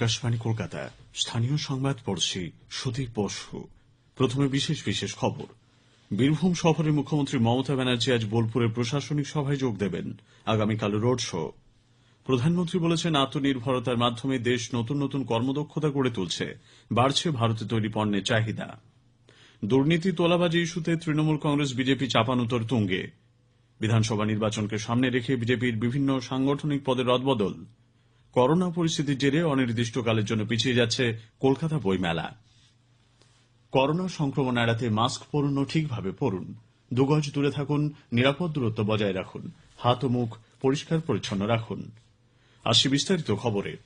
আকাশবাণী কলকাতা স্থানীয় সংবাদ পড়ছি সুদীপ বসু। প্রথমে বিশেষ বিশেষ খবর। বীরভূম সফরে মুখ্যমন্ত্রী মমতা ব্যানার্জি আজ বোলপুরে প্রশাসনিক সভায় যোগ দেবেন আগামীকাল রোড শো। প্রধানমন্ত্রী বলেছেন, আত্মনির্ভরতার মাধ্যমে দেশ নতুন নতুন কর্মদক্ষতা গড়ে তুলছে, বাড়ছে ভারতে তৈরি পণ্যের চাহিদা। দুর্নীতি তোলাবাজি ইস্যুতে তৃণমূল কংগ্রেস, বিজেপি চাপানুতর তুঙ্গে। বিধানসভা নির্বাচনকে সামনে রেখে বিজেপির বিভিন্ন সাংগঠনিক পদে রদবদল। করোনা পরিস্থিতির জেরে অনির্দিষ্টকালের জন্য পিছিয়ে যাচ্ছে কলকাতা বইমেলা। করোনা সংক্রমণ এড়াতে মাস্ক পরুন ও ঠিকভাবে পরুন। দুগজ দূরে থাকুন, নিরাপদ দূরত্ব বজায় রাখুন, হাত ও মুখ পরিষ্কার পরিচ্ছন্ন রাখুন। বিস্তারিত খবরে।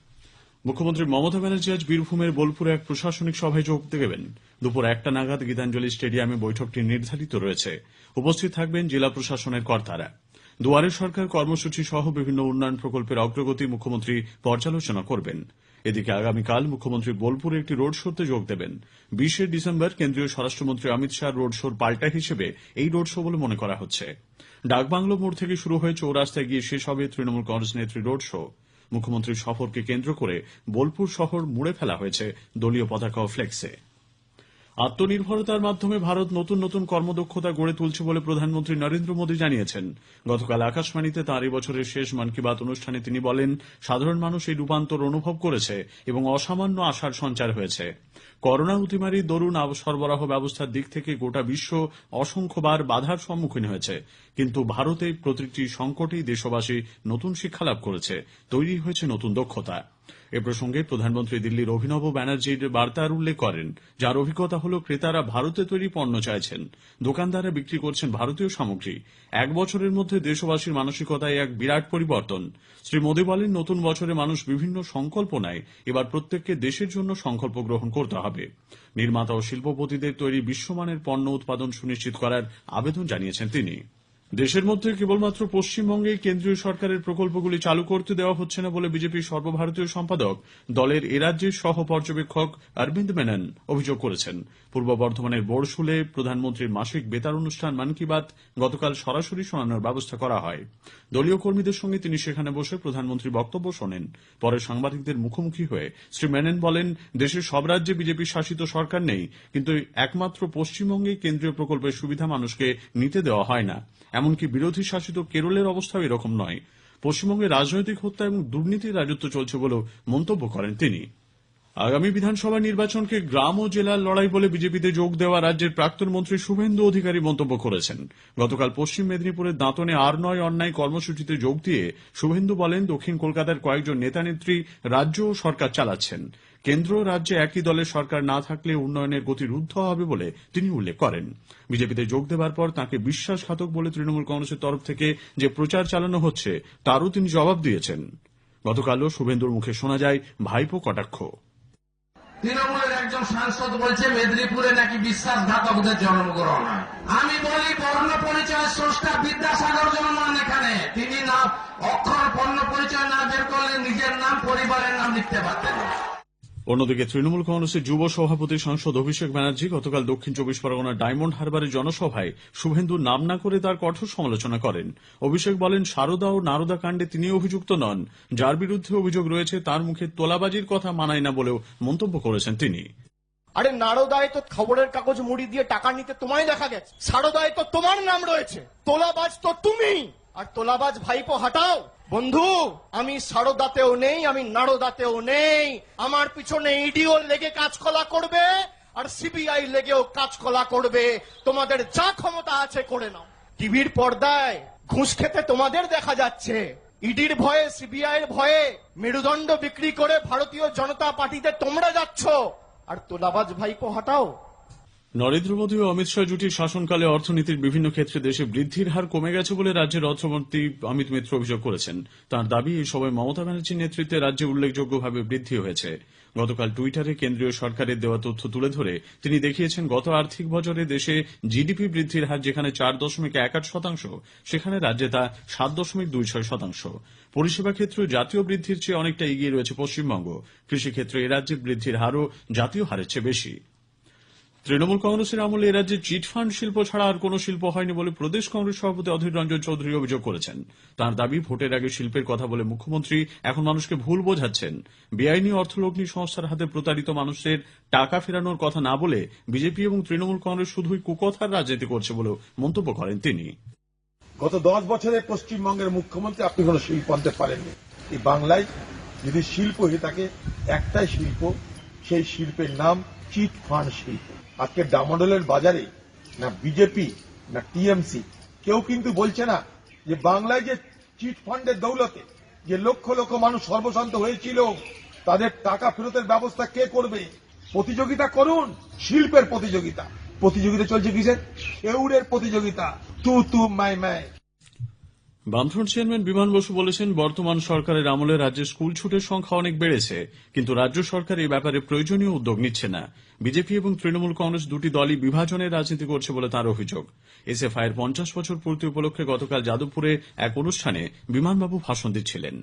মুখ্যমন্ত্রী মমতা ব্যানার্জি আজ বীরভূমের বোলপুরে এক প্রশাসনিক সভায় যোগ দেবেন। দুপুর একটা নাগাদ গীতাঞ্জলি স্টেডিয়ামে বৈঠকটি নির্ধারিত রয়েছে। উপস্থিত থাকবেন জেলা প্রশাসনের কর্তারা। দুয়ারে সরকার কর্মসূচি সহ বিভিন্ন উন্নয়ন প্রকল্পের অগ্রগতি মুখ্যমন্ত্রী পর্যালোচনা করবেন। এদিকে আগামীকাল মুখ্যমন্ত্রী বোলপুরে একটি রোড শোতে যোগ দেবেন। বিশে ডিসেম্বর কেন্দ্রীয় স্বরাষ্ট্রমন্ত্রী অমিত শাহ রোড শোর পাল্টা হিসেবে এই রোড শো বলে মনে করা হচ্ছে। ডাকবাংলো মোড় থেকে শুরু হয়ে চৌরাস্তায় গিয়ে শেষ হবে তৃণমূল কংগ্রেস নেত্রী রোড শো। মুখ্যমন্ত্রীর সফরকে কেন্দ্র করে বোলপুর শহর মুড়ে ফেলা হয়েছে দলীয় পতাকা ও ফ্লেক্সে। আত্মনির্ভরতার মাধ্যমে ভারত নতুন নতুন কর্মদক্ষতা গড়ে তুলছে বলে প্রধানমন্ত্রী নরেন্দ্র মোদী জানিয়েছেন। গতকাল আকাশবাণীতে তাঁর বছরের শেষ মন কি বাত অনুষ্ঠানে তিনি বলেন, সাধারণ মানুষ এই রূপান্তর অনুভব করেছে এবং অসামান্য আশার সঞ্চার হয়েছে। করোনা অতিমারির দরুন সরবরাহ ব্যবস্থার দিক থেকে গোটা বিশ্ব অসংখ্যবার বাধার সম্মুখীন হয়েছে। কিন্তু ভারতে প্রতিটি সংকটেই দেশবাসী নতুন শিক্ষালাভ করেছে। তৈরি হয়েছে নতুন দক্ষতা। এ প্রসঙ্গে প্রধানমন্ত্রী দিল্লির অভিনব ব্যানার্জির বার্তার উল্লেখ করেন, যার অভিজ্ঞতা হল ক্রেতারা ভারতে তৈরি পণ্য চাইছেন। দোকানদাররা বিক্রি করছেন ভারতীয় সামগ্রী। এক বছরের মধ্যে দেশবাসীর মানসিকতায় এক বিরাট পরিবর্তন। শ্রী মোদী বলেন, নতুন বছরে মানুষ বিভিন্ন সংকল্প নেয়। এবার প্রত্যেককে দেশের জন্য সংকল্প গ্রহণ করতে হবে। নির্মাতা ও শিল্পপতিদের তৈরি বিশ্বমানের পণ্য উৎপাদন সুনিশ্চিত করার আবেদন জানিয়েছেন তিনি। দেশের মধ্যে কেবলমাত্র পশ্চিমবঙ্গে কেন্দ্রীয় সরকারের প্রকল্পগুলি চালু করতে দেওয়া হচ্ছে না বলে বিজেপির সর্বভারতীয় সম্পাদক দলের এ রাজ্যের সহ পর্যবেক্ষক অরবিন্দ মেনন অভিযোগ করেছেন। পূর্ব বর্ধমানের বোরশুলে প্রধানমন্ত্রীর মাসিক বেতার অনুষ্ঠান মন কি বাত গতকাল সরাসরি শোনানোর ব্যবস্থা করা হয়। দলীয় কর্মীদের সঙ্গে তিনি সেখানে বসে প্রধানমন্ত্রীর বক্তব্য শোনেন। পরে সাংবাদিকদের মুখোমুখি হয়ে শ্রী মেনন বলেন, দেশের সব রাজ্যে বিজেপি শাসিত সরকার নেই, কিন্তু একমাত্র পশ্চিমবঙ্গেই কেন্দ্রীয় প্রকল্পের সুবিধা মানুষকে নিতে দেওয়া হয় না। এমনকি বিরোধী শাসিত কেরলের অবস্থাও এরকম নয়। পশ্চিমবঙ্গে রাজনৈতিক হত্যা এবং দুর্নীতির রাজত্ব চলছে বলেও মন্তব্য করেন তিনি। আগামী বিধানসভা নির্বাচনকে গ্রাম ও জেলার লড়াই বলে বিজেপিতে যোগ দেওয়া রাজ্যের প্রাক্তন মন্ত্রী শুভেন্দু অধিকারী মন্তব্য করেছেন। গতকাল পশ্চিম মেদিনীপুরের দাঁতনে আর নয় অন্যায় কর্মসূচিতে যোগ দিয়ে শুভেন্দু বলেন, দক্ষিণ কলকাতার কয়েকজন নেতানেত্রী রাজ্য ও সরকার চালাচ্ছেন। কেন্দ্র রাজ্যে একই দলের সরকার না থাকলে উন্নয়নের গতি রুদ্ধ হবে বলে তিনি উল্লেখ করেন। বিজেপিতে যোগ দেওয়ার পর তাঁকে বিশ্বাসঘাতক বলে তৃণমূল কংগ্রেসের তরফ থেকে যে প্রচার চালানো হচ্ছে, তারও তিনি জবাব দিয়েছেন। গতকালও শুভেন্দুর মুখে শোনা যায়, ভাইপো কটাক্ষ। তৃণমূলের একজন সাংসদ বলছে, মেদিনীপুরে নাকি বিশ্বাসঘাতকদের জন্মগ্রহণ হয় আমি বলি, বর্ণ পরিচয় স্রষ্টা বিদ্যাসাগর জন্মান এখানে তিনি না অক্ষর বর্ণ পরিচয় না বের করলে নিজের নাম, পরিবারের নাম লিখতে পারতেন না। অন্যদিকে তৃণমূল কংগ্রেসের যুব সভাপতি সাংসদ অভিষেক ব্যানার্জি গতকাল দক্ষিণ চব্বিশ পরগনার ডায়মন্ড হারবারের জনসভায় শুভেন্দুর নাম না করে তার কঠোর সমালোচনা করেন। অভিষেক বলেন, সারদা ও নারদা কাণ্ডে তিনি অভিযুক্ত নন। যার বিরুদ্ধে অভিযোগ রয়েছে, তার মুখে তোলাবাজির কথা মানায় না বলেও মন্তব্য করেছেন তিনি। আরে নারদায় তো খবরের কাগজ মুড়ি দিয়ে টাকা নিতে তোমায় দেখা গেছে। সারদায় তো তোমার নাম রয়েছে। তোলাবাজ তো তুমি। আর তোলাবাজ ভাইপো, হাঁটাও। বন্ধু, আমি সারদাতেও নেই, আমি নারদাতেও নেই। আমার পিছনে ইডিও লেগে কাজকলা করবে, আর সিবিআই লেগেও কাজকলা করবে। তোমাদের যা ক্ষমতা আছে করে নাও। টিভির পর্দায় ঘুষ খেতে তোমাদের দেখা যাচ্ছে। ইডির ভয়ে সিবিআই এর ভয়ে মেরুদণ্ড বিক্রি করে ভারতীয় জনতা পার্টিতে তোমরা যাচ্ছ। আর তোলাবাজ ভাইপো, হটাও। নরেন্দ্র মোদী ও অমিত শাহ জুটির শাসনকালে অর্থনীতির বিভিন্ন ক্ষেত্রে দেশে বৃদ্ধির হার কমে গেছে বলে রাজ্যের অর্থমন্ত্রী অমিত মিত্র অভিযোগ করেছেন। তার দাবি এই সময় মমতা ব্যানার্জির নেতৃত্বে রাজ্যে উল্লেখযোগ্যভাবে বৃদ্ধি হয়েছে। গতকাল টুইটারে কেন্দ্রীয় সরকারের দেওয়া তথ্য তুলে ধরে তিনি দেখিয়েছেন, গত আর্থিক বছরে দেশে জিডিপি বৃদ্ধির হার যেখানে চার দশমিক এক আট শতাংশ, সেখানে রাজ্যে তা সাত দশমিক দুই ছয় শতাংশ। পরিষেবা ক্ষেত্রে জাতীয় বৃদ্ধির চেয়ে অনেকটা এগিয়ে রয়েছে পশ্চিমবঙ্গ। কৃষিক্ষেত্রে এ রাজ্যে বৃদ্ধির হারও জাতীয় হারের চেয়ে বেশি। তৃণমূল কংগ্রেসের আমলে এরাজ্যে চিটফান্ড শিল্প ছাড়া আর কোন শিল্প হয়নি বলে প্রদেশ কংগ্রেস সভাপতি অধীর রঞ্জন চৌধুরী অভিযোগ করেছেন। তার দাবি, ভোটের আগে শিল্পের কথা বলে মুখ্যমন্ত্রী এখন মানুষকে ভুল বোঝাচ্ছেন। বেআইনি অর্থলগ্নি সংস্থার হাতে প্রতারিত মানুষের টাকা ফেরানোর কথা না বলে বিজেপি এবং তৃণমূল কংগ্রেস শুধুই কুকথার রাজনীতি করছে বলেও মন্তব্য করেন তিনি। গত দশ বছরে পশ্চিমবঙ্গের মুখ্যমন্ত্রী আপনি কোনো শিল্প আনতে পারেননি। এই বাংলায় যদি শিল্প হয়ে থাকে একটাই শিল্প, সেই শিল্পের নাম চিট ফান্ড শিল্প। আজকে ডামাডোলের বাজারে না বিজেপি, না টিএমসি, কেউ কিন্তু বলছে না যে বাংলায় যে চিট ফান্ডের দৌলতে যে লক্ষ লক্ষ মানুষ সর্বশান্ত হয়েছিল, তাদের টাকা ফেরতের ব্যবস্থা কে করবে? প্রতিযোগিতা করুন, শিল্পের প্রতিযোগিতা। প্রতিযোগিতা চলছে কিসের? এউরের প্রতিযোগিতা। তু তু মাই মাই। বামফ্রন্ট চেয়ারম্যান বিমান বসু বলেছেন, বর্তমান সরকারের আমলে রাজ্যে স্কুল ছুটের সংখ্যা অনেক বেড়েছে, কিন্তু রাজ্য সরকার এই ব্যাপারে প্রয়োজনীয় উদ্যোগ নিচ্ছে না। বিজেপি এবং তৃণমূল কংগ্রেস দুটি দলই বিভাজনের রাজনীতি করছে বলে তার অভিযোগ। এসএফআই এর পঞ্চাশ বছর পূর্তি উপলক্ষে গতকাল যাদবপুরে এক অনুষ্ঠানে বিমানবাবু ভাষণ দিচ্ছিলেন।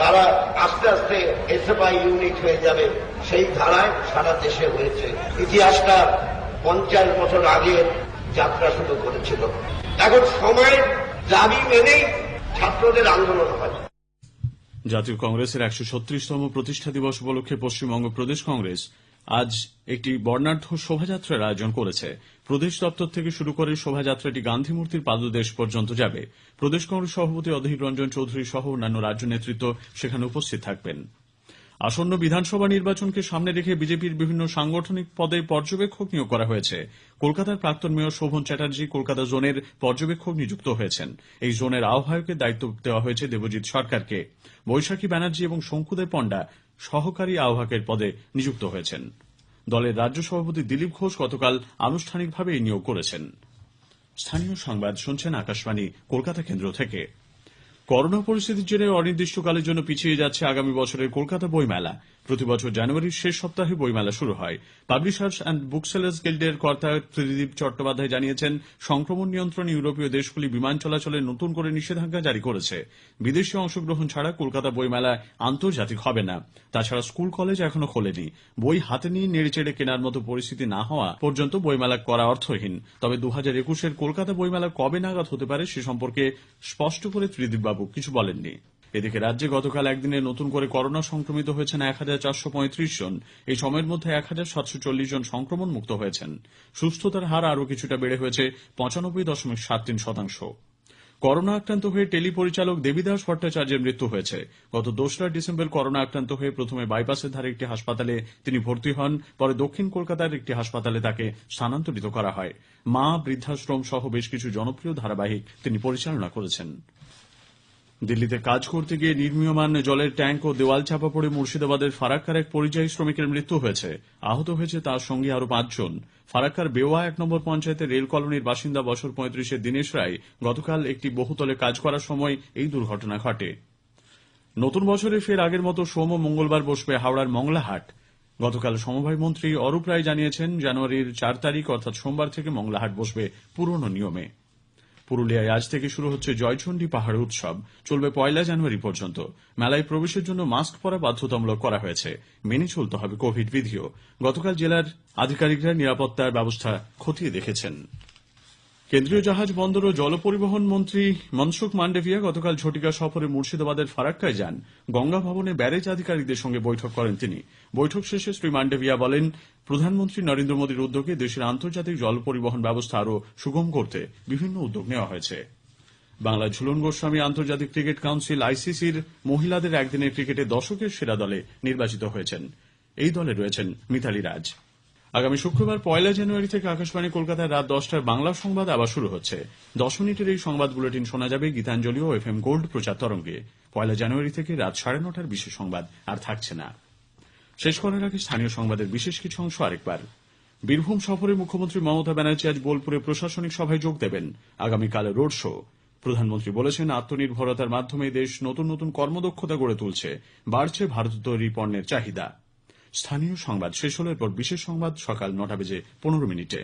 তারা আস্তে আস্তে এসএফআই ইউনিট হয়ে যাবে। সেই ধারায় সারা দেশে হয়েছে। ইতিহাসটা পঞ্চাশ বছর আগে যাত্রা শুরু করেছিল। এখন সময়ের দাবি মেনেই ছাত্রদের আন্দোলন হয় জাতীয় কংগ্রেসের একশো ছত্রিশতম প্রতিষ্ঠা দিবস উপলক্ষে পশ্চিমবঙ্গ প্রদেশ কংগ্রেস আজ একটি বর্ণাঢ্য শোভাযাত্রার আয়োজন করেছে। প্রদেশ দপ্তর থেকে শুরু করে শোভাযাত্রাটি গান্ধী মূর্তির পাদদেশ পর্যন্ত যাবে। প্রদেশ কংগ্রেস সভাপতি অধীর রঞ্জন চৌধুরী সহ অন্যান্য রাজ্য নেতৃত্ব সেখানে উপস্থিত থাকবেন। আসন্ন বিধানসভা নির্বাচনকে সামনে রেখে বিজেপির বিভিন্ন সাংগঠনিক পদে পর্যবেক্ষক নিয়োগ করা হয়েছে। কলকাতার প্রাক্তন মেয়র শোভন চ্যাটার্জি কলকাতা জোনের পর্যবেক্ষক নিযুক্ত হয়েছেন। এই জোনের আহ্বায়কের দায়িত্ব দেওয়া হয়েছে দেবজিৎ সরকারকে। বৈশাখী ব্যানার্জি এবং শঙ্কুদেব পণ্ডা সহকারী আহ্বায়কের পদে নিযুক্ত হয়েছেন। দলের রাজ্য সভাপতি দিলীপ ঘোষ গতকাল আনুষ্ঠানিকভাবে এই নিয়োগ করেছেন। স্থানীয় সংবাদ শুনছেন আকাশবাণী, কলকাতা কেন্দ্র থেকে। করোনা পরিস্থিতির জেরে অনির্দিষ্টকালের জন্য পিছিয়ে যাচ্ছে আগামী বছরের কলকাতা বইমেলা। প্রতি বছর জানুয়ারির শেষ সপ্তাহে বইমেলা শুরু হয়। পাবলিশার্স অ্যান্ড বুকসেলার্স গিল্ডের কর্তা ত্রিদীপ চট্টোপাধ্যায় জানিয়েছেন, সংক্রমণ নিয়ন্ত্রণ ইউরোপীয় দেশগুলি বিমান চলাচলে নতুন করে নিষেধাজ্ঞা জারি করেছে। বিদেশি অংশগ্রহণ ছাড়া কলকাতা বইমেলা আন্তর্জাতিক হবে না। তাছাড়া স্কুল কলেজ এখনও খোলেনি। বই হাতে নিয়ে নেড়েচেড়ে কেনার মতো পরিস্থিতি না হওয়া পর্যন্ত বইমেলা করা অর্থহীন। তবে দু হাজার একুশের কলকাতা বইমেলা কবে নাগাদ হতে পারে সে সম্পর্কে স্পষ্ট করে ত্রিদীপবাবু কিছু বলেননি। এদিকে রাজ্যে গতকাল একদিনে নতুন করে করোনা সংক্রমিত হয়েছেন এক হাজার চারশো পঁয়ত্রিশ জন। এই সময়ের মধ্যে এক হাজার সাতশো চল্লিশ জন সংক্রমণ মুক্ত হয়েছেন। সুস্থতার হার আরও কিছুটা বেড়ে হয়েছে, পঁচানব্বই দশমিক সাত তিন শতাংশ। করোনা আক্রান্ত হয়ে টেলি পরিচালক দেবীদাস ভট্টাচার্যের মৃত্যু হয়েছে। গত দোসরা ডিসেম্বর করোনা আক্রান্ত হয়ে প্রথমে বাইপাসের ধারে একটি হাসপাতালে তিনি ভর্তি হন, পরে দক্ষিণ কলকাতার একটি হাসপাতালে তাকে স্থানান্তরিত করা হয়। মা বৃদ্ধাশ্রম সহ বেশ কিছু জনপ্রিয় ধারাবাহিক তিনি পরিচালনা করেছেন। দিল্লিতে কাজ করতে গিয়ে নির্মীয়মান জলের ট্যাঙ্ক ও দেওয়াল চাপা পড়ে মুর্শিদাবাদের ফারাক্কার এক পরিযায়ী শ্রমিকের মৃত্যু হয়েছে। আহত হয়েছে তার সঙ্গে আরও পাঁচজন। ফারাক্কার বেওয়া এক নম্বর পঞ্চায়েতের রেল কলোনির বাসিন্দা বছর পঁয়ত্রিশের দীনেশ রায় গতকাল একটি বহুতলে কাজ করার সময় এই দুর্ঘটনা ঘটে। নতুন বছরে ফের আগের মতো সোম ও মঙ্গলবার বসবে হাওড়ার মংলাহাট। গতকাল সমবায় মন্ত্রী অরূপ রায় জানিয়েছেন, জানুয়ারির চার তারিখ অর্থাৎ সোমবার থেকে মংলাহাট বসবে পুরনো নিয়মে। পুরুলিয়ায় আজ থেকে শুরু হচ্ছে জয়চণ্ডী পাহাড় উৎসব। চলবে পয়লা জানুয়ারি পর্যন্ত। মেলায় প্রবেশের জন্য মাস্ক পরা বাধ্যতামূলক করা হয়েছে। মেনে চলতে হবে কোভিড বিধিও। গতকাল জেলার আধিকারিকরা নিরাপত্তার ব্যবস্থা খতিয়ে দেখেছেন। কেন্দ্রীয় জাহাজ বন্দর ও জলপরিবহন মন্ত্রী মনসুখ মান্ডেভিয়া গতকাল ঝটিকা সফরে মুর্শিদাবাদের ফারাক্কায় যান। গঙ্গা ভবনে ব্যারেজ আধিকারিকদের সঙ্গে বৈঠক করেন তিনি। বৈঠক শেষে শ্রী মান্ডেভিয়া বলেন, প্রধানমন্ত্রী নরেন্দ্র মোদীর উদ্যোগে দেশের আন্তর্জাতিক জল পরিবহন ব্যবস্থা আরও সুগম করতে বিভিন্ন উদ্যোগ নেওয়া হয়েছে। বাংলা ঝুলন গোস্বামী আন্তর্জাতিক ক্রিকেট কাউন্সিল আইসিসির মহিলাদের একদিনের ক্রিকেটে দশকের সেরা দলে নির্বাচিত হয়েছেন। এই দলে রয়েছেন মিতালি রাজ। আগামী শুক্রবার পয়লা জানুয়ারি থেকে আকাশবাণী কলকাতায় রাত দশটার বাংলা সংবাদ আবার শুরু হচ্ছে। দশ মিনিটের এই সংবাদ বুলেটিন শোনা যাবে গীতাঞ্জলি ও এফ এম গোল্ড প্রচার তরঙ্গে। পয়লা জানুয়ারি থেকে রাত সাড়ে নটার বিশেষ সংবাদ আর থাকছে না। শেষ করার আগে স্থানীয় সংবাদের বিশেষ কিছু অংশ আরেকবার। বীরভূম সফরে মুখ্যমন্ত্রী মমতা ব্যানার্জি আজ বোলপুরে প্রশাসনিক সভায় যোগ দেবেন। আগামীকাল রোড শো। প্রধানমন্ত্রী বলেছেন, আত্মনির্ভরতার মাধ্যমে দেশ নতুন নতুন কর্মদক্ষতা গড়ে তুলছে। বাড়ছে ভারত তৈরি পণ্যের চাহিদা। স্থানীয় সংবাদ শেষ হলে এরপর বিশেষ সংবাদ সকাল নটা বেজে পনেরো মিনিটে।